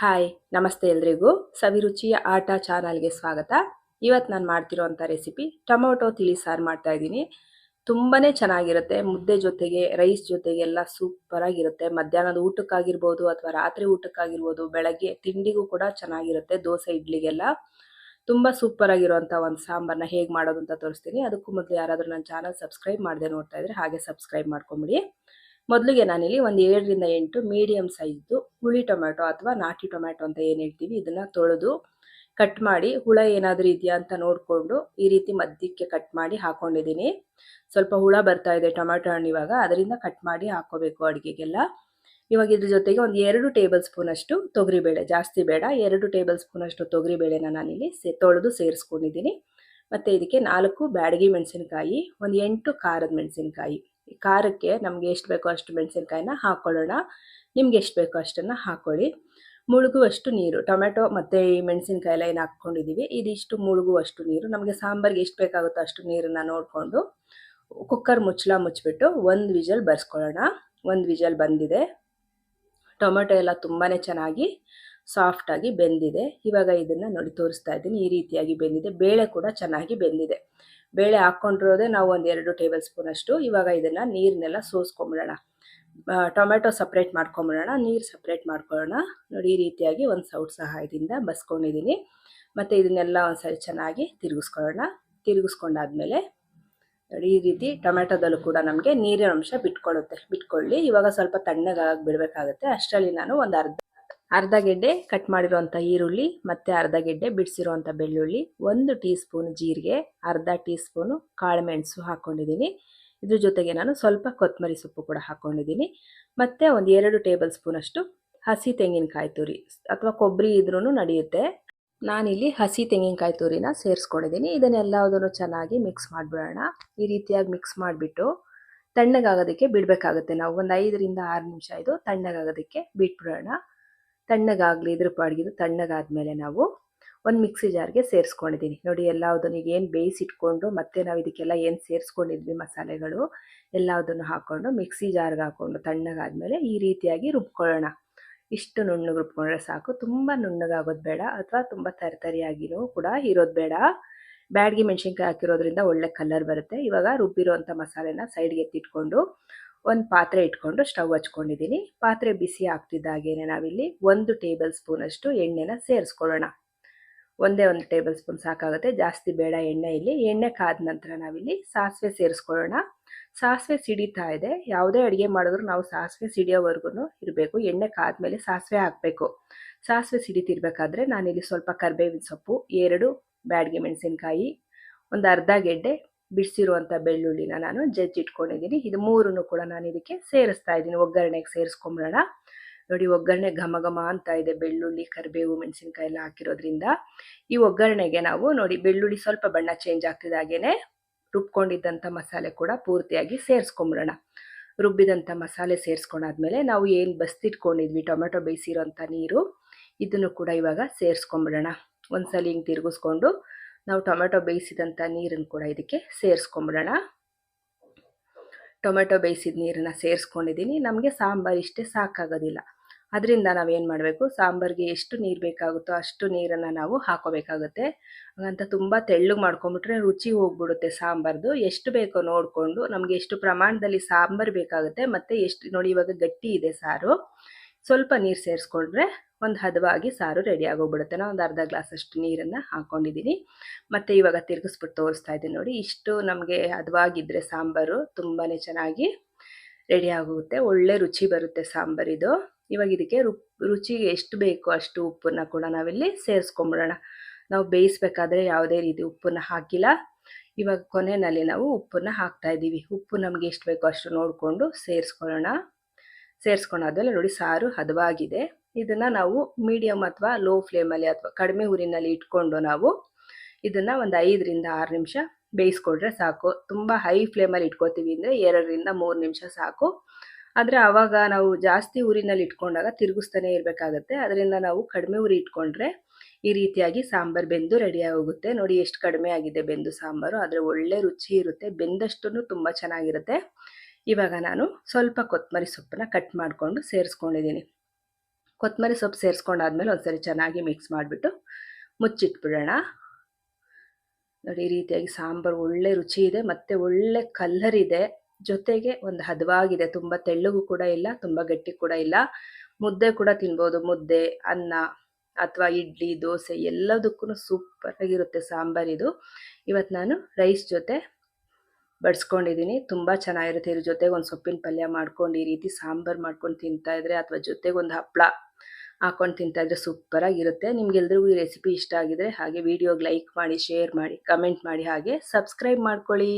Hi, ನಮಸ್ತೆ ಎಲ್ರಿಗೂ. ಸವಿರುಚಿಯ ಆಟ ಚಾನಲ್ಗೆ ಸ್ವಾಗತ. ಇವತ್ತು ನಾನು ಮಾಡ್ತಿರೋವಂಥ ರೆಸಿಪಿ ಟೊಮೊಟೊ ತಿಳಿ ಸಾರು ಮಾಡ್ತಾ ಇದ್ದೀನಿ. ತುಂಬಾ ಚೆನ್ನಾಗಿರುತ್ತೆ. ಮುದ್ದೆ ಜೊತೆಗೆ, ರೈಸ್ ಜೊತೆಗೆಲ್ಲ ಸೂಪರಾಗಿರುತ್ತೆ. ಮಧ್ಯಾಹ್ನದ ಊಟಕ್ಕಾಗಿರ್ಬೋದು ಅಥವಾ ರಾತ್ರಿ ಊಟಕ್ಕಾಗಿರ್ಬೋದು, ಬೆಳಗ್ಗೆ ತಿಂಡಿಗೂ ಕೂಡ ಚೆನ್ನಾಗಿರುತ್ತೆ ದೋಸೆ, ಇಡ್ಲಿಗೆಲ್ಲ. ತುಂಬ ಸೂಪರ್ ಆಗಿರುವಂಥ ಒಂದು ಸಾಂಬಾರನ್ನ ಹೇಗೆ ಮಾಡೋದು ಅಂತ ತೋರಿಸ್ತೀನಿ. ಅದಕ್ಕೂ ಮೊದಲು ಯಾರಾದರೂ ನನ್ನ ಚಾನಲ್ ಸಬ್ಸ್ಕ್ರೈಬ್ ಮಾಡದೆ ನೋಡ್ತಾ ಇದ್ರೆ ಹಾಗೆ ಸಬ್ಸ್ಕ್ರೈಬ್ ಮಾಡ್ಕೊಂಬಿಡಿ. ಮೊದಲಿಗೆ ನಾನಿಲ್ಲಿ ಒಂದು ಏಳರಿಂದ ಎಂಟು ಮೀಡಿಯಮ್ ಸೈಜ್ದು ಹುಳಿ ಟೊಮ್ಯಾಟೊ ಅಥವಾ ನಾಟಿ ಟೊಮ್ಯಾಟೊ ಅಂತ ಏನು ಹೇಳ್ತೀವಿ, ಇದನ್ನು ತೊಳೆದು ಕಟ್ ಮಾಡಿ ಹುಳ ಏನಾದರೂ ಇದೆಯಾ ಅಂತ ನೋಡಿಕೊಂಡು ಈ ರೀತಿ ಮಧ್ಯಕ್ಕೆ ಕಟ್ ಮಾಡಿ ಹಾಕೊಂಡಿದ್ದೀನಿ. ಸ್ವಲ್ಪ ಹುಳ ಬರ್ತಾ ಇದೆ ಟೊಮ್ಯಾಟೊ ಹಣ್ಣು ಇವಾಗ, ಅದರಿಂದ ಕಟ್ ಮಾಡಿ ಹಾಕೋಬೇಕು ಅಡುಗೆಗೆಲ್ಲ. ಇವಾಗ ಇದ್ರ ಜೊತೆಗೆ ಒಂದು ಎರಡು ಟೇಬಲ್ ಸ್ಪೂನಷ್ಟು ತೊಗರಿಬೇಳೆ, ಜಾಸ್ತಿ ಬೇಡ, ಎರಡು ಟೇಬಲ್ ಸ್ಪೂನಷ್ಟು ತೊಗರಿಬೇಳೆನ ನಾನಿಲ್ಲಿ ಸೇ, ತೊಳೆದು ಸೇರಿಸ್ಕೊಂಡಿದ್ದೀನಿ. ಮತ್ತು ಇದಕ್ಕೆ ನಾಲ್ಕು ಬ್ಯಾಡಗಿ ಮೆಣಸಿನ್ಕಾಯಿ, ಒಂದು ಎಂಟು ಖಾರದ ಮೆಣಸಿನ್ಕಾಯಿ. ಖಾರಕ್ಕೆ ನಮಗೆ ಎಷ್ಟು ಬೇಕೋ ಅಷ್ಟು ಮೆಣಸಿನ್ಕಾಯಿನ ಹಾಕ್ಕೊಳ್ಳೋಣ ನಿಮ್ಗೆ ಎಷ್ಟು ಬೇಕೋ ಅಷ್ಟನ್ನು ಹಾಕ್ಕೊಳ್ಳಿ ಮುಳುಗುವಷ್ಟು ನೀರು ಟೊಮೆಟೊ ಮತ್ತು ಈ ಮೆಣಸಿನ್ಕಾಯಿ ಎಲ್ಲ ಏನು ಹಾಕ್ಕೊಂಡಿದ್ದೀವಿ ಇದಿಷ್ಟು ಮುಳುಗುವಷ್ಟು ನೀರು, ನಮಗೆ ಸಾಂಬಾರಿಗೆ ಎಷ್ಟು ಬೇಕಾಗುತ್ತೋ ಅಷ್ಟು ನೀರನ್ನು ನೋಡಿಕೊಂಡು ಕುಕ್ಕರ್ ಮುಚ್ಚಳ ಮುಚ್ಚಿಬಿಟ್ಟು ಒಂದು ವಿಜಲ್ ಬರ್ಸ್ಕೊಳ್ಳೋಣ. ಒಂದು ವಿಜಲ್ ಬಂದಿದೆ. ಟೊಮೆಟೊ ಎಲ್ಲ ತುಂಬಾ ಚೆನ್ನಾಗಿ ಸಾಫ್ಟಾಗಿ ಬೆಂದಿದೆ. ಇವಾಗ ಇದನ್ನು ನೋಡಿ ತೋರಿಸ್ತಾ ಇದ್ದೀನಿ. ಈ ರೀತಿಯಾಗಿ ಬೆಂದಿದೆ. ಬೇಳೆ ಕೂಡ ಚೆನ್ನಾಗಿ ಬೆಂದಿದೆ. ಬೇಳೆ ಹಾಕ್ಕೊಂಡಿರೋದೆ ನಾವು ಒಂದು ಎರಡು ಟೇಬಲ್ ಸ್ಪೂನಷ್ಟು ಇವಾಗ ಇದನ್ನು ನೀರನ್ನೆಲ್ಲ ಸೋಸ್ಕೊಂಬಿಡೋಣ. Tomato separate ಮಾಡ್ಕೊಂಬಿಡೋಣ. ನೀರು ಸಪ್ರೇಟ್ ಮಾಡ್ಕೊಳ್ಳೋಣ. ನೋಡಿ, ಈ ರೀತಿಯಾಗಿ ಒಂದು ಸೌಟ್ ಸಹಾಯದಿಂದ ಬಸ್ಕೊಂಡಿದ್ದೀನಿ ಮತ್ತು ಇದನ್ನೆಲ್ಲ ಒಂದ್ಸರಿ ಚೆನ್ನಾಗಿ ತಿರುಗಿಸ್ಕೊಳ್ಳೋಣ. ತಿರುಗಿಸ್ಕೊಂಡಾದ್ಮೇಲೆ ನೋಡಿ, ಈ ರೀತಿ ಟೊಮೆಟೊದಲ್ಲೂ ಕೂಡ ನಮಗೆ ನೀರಿನ ಅಂಶ ಬಿಟ್ಕೊಳ್ಳುತ್ತೆ. ಬಿಟ್ಕೊಳ್ಳಿ. ಇವಾಗ ಸ್ವಲ್ಪ ತಣ್ಣಗಾಗಿ ಬಿಡಬೇಕಾಗುತ್ತೆ. ಅಷ್ಟರಲ್ಲಿ ನಾನು ಒಂದು ಅರ್ಧ ಅರ್ಧ ಗೆಡ್ಡೆ ಕಟ್ ಮಾಡಿರುವಂಥ ಈರುಳ್ಳಿ ಮತ್ತು ಅರ್ಧ ಗೆಡ್ಡೆ ಬಿಡಿಸಿರೋಂಥ ಬೆಳ್ಳುಳ್ಳಿ, ಒಂದು ಟೀ ಸ್ಪೂನ್ ಜೀರಿಗೆ, ಅರ್ಧ ಟೀ ಸ್ಪೂನು ಕಾಳುಮೆಣಸು ಹಾಕ್ಕೊಂಡಿದ್ದೀನಿ ಇದ್ರ ಜೊತೆಗೆ ನಾನು ಸ್ವಲ್ಪ ಕೊತ್ತಂಬರಿ ಸೊಪ್ಪು ಕೂಡ ಹಾಕ್ಕೊಂಡಿದ್ದೀನಿ ಮತ್ತು ಒಂದು ಎರಡು ಟೇಬಲ್ ಸ್ಪೂನಷ್ಟು ಹಸಿ ತೆಂಗಿನಕಾಯಿ ತುರಿ ಅಥವಾ ಕೊಬ್ಬರಿ ಇದ್ರೂ ನಡೆಯುತ್ತೆ. ನಾನಿಲ್ಲಿ ಹಸಿ ತೆಂಗಿನಕಾಯಿ ತುರಿನ ಸೇರಿಸ್ಕೊಂಡಿದ್ದೀನಿ. ಇದನ್ನೆಲ್ಲದನ್ನು ಚೆನ್ನಾಗಿ ಮಿಕ್ಸ್ ಮಾಡಿಬಿಡೋಣ. ಈ ರೀತಿಯಾಗಿ ಮಿಕ್ಸ್ ಮಾಡಿಬಿಟ್ಟು ತಣ್ಣಗಾಗೋದಕ್ಕೆ ಬಿಡಬೇಕಾಗುತ್ತೆ. ನಾವು ಒಂದು ಐದರಿಂದ ಆರು ನಿಮಿಷ ಇದು ತಣ್ಣಗಾಗೋದಕ್ಕೆ ಬಿಟ್ಬಿಡೋಣ. ತಣ್ಣಗಾಗಲಿ, ಇದ್ರ ಪಾಡ್ಗಿದು ತಣ್ಣಗಾದ್ಮೇಲೆ ನಾವು ಒಂದು ಮಿಕ್ಸಿ ಜಾರ್ಗೆ ಸೇರಿಸ್ಕೊಂಡಿದ್ದೀನಿ ನೋಡಿ ಎಲ್ಲದನ್ನು ಈಗ ಏನು ಬೇಯಿಸಿಟ್ಕೊಂಡು ಮತ್ತೆ ನಾವು ಇದಕ್ಕೆಲ್ಲ ಏನು ಸೇರಿಸ್ಕೊಂಡಿದ್ವಿ ಮಸಾಲೆಗಳು ಎಲ್ಲದನ್ನು ಹಾಕ್ಕೊಂಡು ಮಿಕ್ಸಿ ಜಾರ್ಗೆ ಹಾಕ್ಕೊಂಡು ತಣ್ಣಗಾದ್ಮೇಲೆ ಈ ರೀತಿಯಾಗಿ ರುಬ್ಕೊಳ್ಳೋಣ. ಇಷ್ಟು ನುಣ್ಣಗೆ ರುಬ್ಕೊಂಡ್ರೆ ಸಾಕು. ತುಂಬ ನುಣ್ಣಗಾಗೋದು ಬೇಡ ಅಥವಾ ತುಂಬ ತರತರಿಯಾಗಿರೋ ಕೂಡ ಇರೋದು ಬೇಡ. ಬ್ಯಾಡ್ಗೆ ಮೆಣಸಿನ್ಕಾಯಿ ಹಾಕಿರೋದ್ರಿಂದ ಒಳ್ಳೆ ಕಲರ್ ಬರುತ್ತೆ. ಇವಾಗ ರುಬ್ಬಿರೋಂಥ ಮಸಾಲೆನ ಸೈಡ್ಗೆ ಎತ್ತಿಟ್ಕೊಂಡು ಒಂದು ಪಾತ್ರೆ ಇಟ್ಕೊಂಡು ಸ್ಟವ್ ಹಚ್ಕೊಂಡಿದ್ದೀನಿ. ಪಾತ್ರೆ ಬಿಸಿ ಆಗ್ತಿದ್ದಾಗೇನೆ ನಾವಿಲ್ಲಿ ಒಂದು ಟೇಬಲ್ ಸ್ಪೂನಷ್ಟು ಎಣ್ಣೆನ ಸೇರಿಸ್ಕೊಳ್ಳೋಣ. ಒಂದೇ ಒಂದು ಟೇಬಲ್ ಸ್ಪೂನ್ ಸಾಕಾಗುತ್ತೆ. ಜಾಸ್ತಿ ಬೇಡ ಎಣ್ಣೆ ಇಲ್ಲಿ. ಎಣ್ಣೆ ಕಾದ ನಂತರ ನಾವಿಲ್ಲಿ ಸಾಸಿವೆ ಸೇರಿಸ್ಕೊಳ್ಳೋಣ. ಸಾಸಿವೆ ಸಿಡಿತಾ ಇದೆ. ಯಾವುದೇ ಅಡುಗೆ ಮಾಡಿದ್ರು ನಾವು ಸಾಸಿವೆ ಸಿಡಿಯೋವರೆಗೂ ಇರಬೇಕು. ಎಣ್ಣೆ ಕಾದ್ಮೇಲೆ ಸಾಸಿವೆ ಹಾಕಬೇಕು. ಸಾಸಿವೆ ಸಿಡಿತಿರ್ಬೇಕಾದ್ರೆ ನಾನಿಲ್ಲಿ ಸ್ವಲ್ಪ ಕರ್ಬೇವಿನ ಸೊಪ್ಪು, ಎರಡು ಬ್ಯಾಡ್ಗೆ ಮೆಣಸಿನ್ಕಾಯಿ, ಒಂದು ಅರ್ಧ ಗೆಡ್ಡೆ ಬಿಡಿಸಿರುವಂಥ ಬೆಳ್ಳುಳ್ಳಿನ ನಾನು ಜಜ್ಜಿಟ್ಕೊಂಡಿದ್ದೀನಿ. ಇದು ಮೂರನ್ನು ಕೂಡ ನಾನು ಇದಕ್ಕೆ ಸೇರಿಸ್ತಾ ಇದ್ದೀನಿ. ಒಗ್ಗರಣೆಗೆ ಸೇರಿಸ್ಕೊಂಬಿಡೋಣ. ನೋಡಿ, ಒಗ್ಗರಣೆ ಘಮ ಘಮ ಅಂತ ಇದೆ. ಬೆಳ್ಳುಳ್ಳಿ, ಕರಿಬೇವು, ಮೆಣಸಿನ್ಕಾಯಿ ಎಲ್ಲ ಹಾಕಿರೋದ್ರಿಂದ ಈ ಒಗ್ಗರಣೆಗೆ ನಾವು ನೋಡಿ, ಬೆಳ್ಳುಳ್ಳಿ ಸ್ವಲ್ಪ ಬಣ್ಣ ಚೇಂಜ್ ಆಗ್ತಿದ್ದಾಗೇನೆ ರುಬ್ಕೊಂಡಿದ್ದಂಥ ಮಸಾಲೆ ಕೂಡ ಪೂರ್ತಿಯಾಗಿ ಸೇರಿಸ್ಕೊಂಬಿಡೋಣ. ರುಬ್ಬಿದಂಥ ಮಸಾಲೆ ಸೇರಿಸ್ಕೊಂಡಾದ್ಮೇಲೆ ನಾವು ಏನು ಬಸ್ತಿಟ್ಕೊಂಡಿದ್ವಿ, ಟೊಮೆಟೊ ಬೇಯಿಸಿರೋಂಥ ನೀರು, ಇದನ್ನು ಕೂಡ ಇವಾಗ ಸೇರಿಸ್ಕೊಂಬಿಡೋಣ. ಒಂದ್ಸಲ ಹಿಂಗೆ ತಿರುಗಿಸ್ಕೊಂಡು ನಾವು ಟೊಮೆಟೊ ಬೇಯಿಸಿದಂಥ ನೀರನ್ನು ಕೂಡ ಇದಕ್ಕೆ ಸೇರಿಸ್ಕೊಂಬಿಡೋಣ. ಟೊಮೆಟೊ ಬೇಯಿಸಿದ ನೀರನ್ನು ಸೇರಿಸ್ಕೊಂಡಿದ್ದೀನಿ. ನಮಗೆ ಸಾಂಬಾರು ಇಷ್ಟೇ ಸಾಕಾಗೋದಿಲ್ಲ. ಅದರಿಂದ ನಾವೇನು ಮಾಡಬೇಕು? ಸಾಂಬಾರಿಗೆ ಎಷ್ಟು ನೀರು ಬೇಕಾಗುತ್ತೋ ಅಷ್ಟು ನೀರನ್ನು ನಾವು ಹಾಕೋಬೇಕಾಗುತ್ತೆ. ಹಾಗಂತ ತುಂಬ ತೆಳ್ಳಗೆ ಮಾಡ್ಕೊಂಬಿಟ್ರೆ ರುಚಿ ಹೋಗ್ಬಿಡುತ್ತೆ ಸಾಂಬಾರ್ದು. ಎಷ್ಟು ಬೇಕೋ ನೋಡಿಕೊಂಡು ನಮಗೆ ಎಷ್ಟು ಪ್ರಮಾಣದಲ್ಲಿ ಸಾಂಬಾರು ಬೇಕಾಗುತ್ತೆ ಮತ್ತು ಎಷ್ಟು ನೋಡಿ ಇವಾಗ ಗಟ್ಟಿ ಇದೆ ಸಾರು. ಸ್ವಲ್ಪ ನೀರು ಸೇರಿಸ್ಕೊಂಡ್ರೆ ಒಂದು ಹದವಾಗಿ ಸಾರು ರೆಡಿ ಆಗೋಗ್ಬಿಡುತ್ತೆ. ನಾನು ಒಂದು ಅರ್ಧ ಗ್ಲಾಸಷ್ಟು ನೀರನ್ನು ಹಾಕ್ಕೊಂಡಿದ್ದೀನಿ ಮತ್ತು ಇವಾಗ ತಿರುಗಿಸ್ಬಿಟ್ಟು ತೋರಿಸ್ತಾ ಇದ್ದೀನಿ ನೋಡಿ. ಇಷ್ಟು ನಮಗೆ ಹದವಾಗಿದ್ದರೆ ಸಾಂಬಾರು ತುಂಬಾ ಚೆನ್ನಾಗಿ ರೆಡಿ ಆಗುತ್ತೆ ಒಳ್ಳೆ ರುಚಿ ಬರುತ್ತೆ ಸಾಂಬಾರಿದು ಇವಾಗ ಇದಕ್ಕೆ ರು, ರುಚಿಗೆ ಎಷ್ಟು ಬೇಕೋ ಅಷ್ಟು ಉಪ್ಪನ್ನು ಕೂಡ ನಾವಿಲ್ಲಿ ಸೇರಿಸ್ಕೊಂಬಿಡೋಣ. ನಾವು ಬೇಯಿಸ್ಬೇಕಾದ್ರೆ ಯಾವುದೇ ರೀತಿ ಉಪ್ಪನ್ನು ಹಾಕಿಲ್ಲ. ಇವಾಗ ಕೊನೆಯಲ್ಲಿ ನಾವು ಉಪ್ಪನ್ನು ಹಾಕ್ತಾ ಇದ್ದೀವಿ. ಉಪ್ಪು ನಮಗೆ ಎಷ್ಟು ಬೇಕೋ ಅಷ್ಟು ನೋಡಿಕೊಂಡು ಸೇರಿಸ್ಕೊಳ್ಳೋಣ. ಸೇರಿಸ್ಕೊಂಡಾದ್ಮೇಲೆ ನೋಡಿ ಸಾರು ಹದವಾಗಿದೆ. ಇದನ್ನು ನಾವು ಮೀಡಿಯಂ ಅಥವಾ ಲೋ ಫ್ಲೇಮಲ್ಲಿ ಅಥವಾ ಕಡಿಮೆ ಊರಿನಲ್ಲಿ ಇಟ್ಕೊಂಡು ನಾವು ಇದನ್ನ ಒಂದು ಐದರಿಂದ ಆರು ನಿಮಿಷ ಬೇಯಿಸ್ಕೊಂಡ್ರೆ ಸಾಕು. ತುಂಬ ಹೈ ಫ್ಲೇಮಲ್ಲಿ ಇಟ್ಕೋತೀವಿ ಅಂದರೆ ಎರಡರಿಂದ ಮೂರು ನಿಮಿಷ ಸಾಕು. ಆದರೆ ಆವಾಗ ನಾವು ಜಾಸ್ತಿ ಊರಿನಲ್ಲಿ ಇಟ್ಕೊಂಡಾಗ ತಿರುಗಿಸ್ತಾನೆ ಇರಬೇಕಾಗತ್ತೆ. ಅದರಿಂದ ನಾವು ಕಡಿಮೆ ಉರಿ ಇಟ್ಕೊಂಡ್ರೆ ಈ ರೀತಿಯಾಗಿ ಸಾಂಬಾರು ಬೆಂದು ಹೋಗುತ್ತೆ ನೋಡಿ ಎಷ್ಟು ಕಡಿಮೆ ಆಗಿದೆ ಬೆಂದು ಸಾಂಬಾರು. ಆದರೆ ಒಳ್ಳೆ ರುಚಿ ಇರುತ್ತೆ. ಬೆಂದಷ್ಟು ತುಂಬ ಚೆನ್ನಾಗಿರುತ್ತೆ. ಇವಾಗ ನಾನು ಸ್ವಲ್ಪ ಕೊತ್ತಂಬರಿ ಸೊಪ್ಪನ್ನ ಕಟ್ ಮಾಡಿಕೊಂಡು ಸೇರಿಸ್ಕೊಂಡಿದ್ದೀನಿ. ಕೊತ್ತಂಬರಿ ಸೊಪ್ಪು ಸೇರಿಸ್ಕೊಂಡಾದ್ಮೇಲೆ ಒಂದ್ಸರಿ ಚೆನ್ನಾಗಿ ಮಿಕ್ಸ್ ಮಾಡಿಬಿಟ್ಟು ಮುಚ್ಚಿಟ್ಬಿಡೋಣ. ನೋಡಿ, ಈ ರೀತಿಯಾಗಿ ಸಾಂಬಾರು ಒಳ್ಳೆ ರುಚಿ ಇದೆ, ಮತ್ತು ಒಳ್ಳೆ ಕಲ್ಲರ್ ಇದೆ. ಜೊತೆಗೆ ಒಂದು ಹದವಾಗಿದೆ, ತುಂಬ ತೆಳ್ಳಗೂ ಕೂಡ ಇಲ್ಲ, ತುಂಬ ಗಟ್ಟಿ ಕೂಡ ಇಲ್ಲ. ಮುದ್ದೆ ಕೂಡ ತಿನ್ಬೋದು, ಮುದ್ದೆ, ಅನ್ನ ಅಥವಾ ಇಡ್ಲಿ, ದೋಸೆ ಎಲ್ಲದಕ್ಕೂ ಸೂಪರ್ ಆಗಿರುತ್ತೆ ಸಾಂಬಾರಿದು ಇವತ್ತು ನಾನು ರೈಸ್ ಜೊತೆ ಬಡಿಸ್ಕೊಂಡಿದ್ದೀನಿ ತುಂಬ ಚೆನ್ನಾಗಿರುತ್ತೆ. ಇದ್ರ ಜೊತೆಗೆ ಒಂದು ಸೊಪ್ಪಿನ ಪಲ್ಯ ಮಾಡ್ಕೊಂಡು, ಈ ರೀತಿ ಸಾಂಬಾರು ಮಾಡ್ಕೊಂಡು ತಿಂತಾ ಇದ್ರೆ ಅಥವಾ ಜೊತೆಗೆ ಒಂದು ಹಪ್ಪಳ ಹಾಕೊಂಡು ತಿಂತಾ ಇದ್ರೆ ಸೂಪರಾಗಿರುತ್ತೆ. ನಿಮ್ಗೆಲ್ರಿಗೂ ಈ ರೆಸಿಪಿ ಇಷ್ಟ ಆಗಿದ್ರೆ ಹಾಗೆ ವಿಡಿಯೋಗೆ ಲೈಕ್ ಮಾಡಿ, ಶೇರ್ ಮಾಡಿ, ಕಮೆಂಟ್ ಮಾಡಿ ಹಾಗೆ ಸಬ್ಸ್ಕ್ರೈಬ್ ಮಾಡ್ಕೊಳ್ಳಿ.